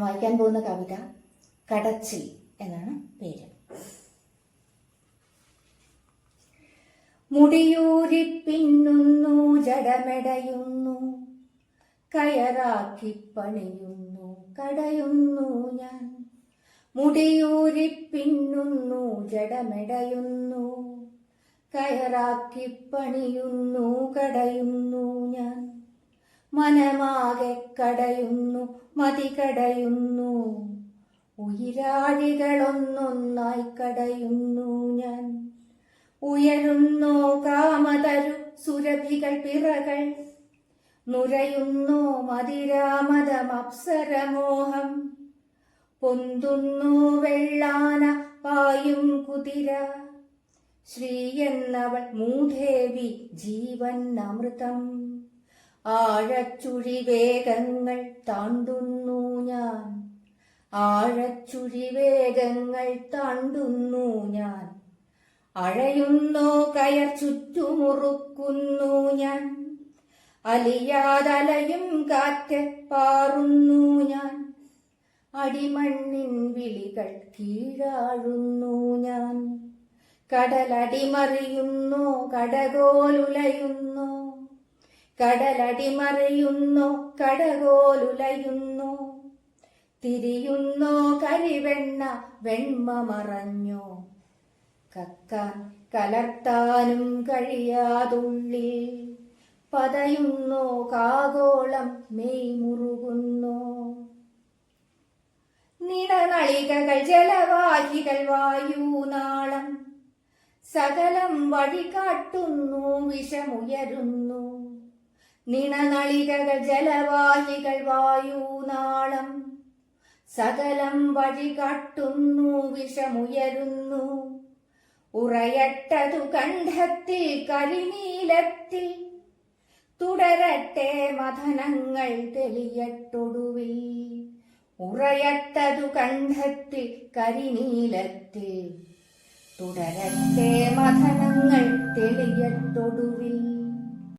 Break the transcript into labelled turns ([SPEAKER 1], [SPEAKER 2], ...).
[SPEAKER 1] വായിക്കാൻ പോകുന്ന കവിത കടച്ചിൽ എന്നാണ് പേര്. മുടിയൂരി പിന്നുന്നു ജടമെടയുന്നു കയറാക്കി പണിയുന്നു കടയുന്നു ഞാൻ. മുടിയൂരി പിന്നുന്നു ജടമെടയുന്നു കയറാക്കി പണിയുന്നു കടയുന്നു ഞാൻ. മനമാകെ കടയുന്നു മതി കടയുന്നു. ഉയിരാഴികളൊന്നൊന്നായി കടയുന്നു ഞാൻ. ഉയരുന്നോ കാമതരു സുരഭികൾ പിറകൾ. നുരയുന്നോ മതിരാമതമപ്സരമോഹം പൊന്തുന്നു വെള്ളാന പായും കുതിര. ശ്രീ എന്നവൾ മൂഢേവി ജീവൻ അമൃതം. ആഴച്ചുഴി വേഗങ്ങൾ താണ്ടുന്നു ഞാൻ. ആഴച്ചുഴി വേഗങ്ങൾ താണ്ടുന്നു ഞാൻ. അഴയുന്നോ കയർ ചുറ്റുമുറുക്കുന്നു ഞാൻ. അലിയാതലയും കാറ്റ് പാറുന്നു ഞാൻ. അടിമണ്ണിൻ വിളികൾ കീഴാഴുന്നു ഞാൻ. കടലടിമറിയുന്നു കടകോലുലയുന്നു. കടലടിമറിയുന്നു കടകോലുലയുന്നു. തിരിയുന്നോ കരിവെണ്ണ വെണ്മ മറഞ്ഞോ കക്കാൻ കലർത്താനും കഴിയാതുള്ളിൽ പതയുന്നോ കാഗോളം മെയ് മുറുകുന്നു. നിടനളികകൾ ജലവാഹികൾ വായുനാളം സകലം വഴികാട്ടുന്നു വിഷമുയരുന്നു. നിണനളികകൾ ജലവാഹികൾ വായുനാളം സകലം വഴി കാട്ടുന്നു വിഷമുയരുന്നു. ഉറയട്ടതു കണ്ഠത്തിൽ കരിനീലത്തിൽ. തുടരട്ടെ മഥനങ്ങൾ തെളിയട്ടൊടുവിൽ. ഉറയട്ടതു കണ്ഠത്തിൽ കരിനീലത്തിൽ. തുടരട്ടെ മഥനങ്ങൾ തെളിയട്ടൊടുവിൽ.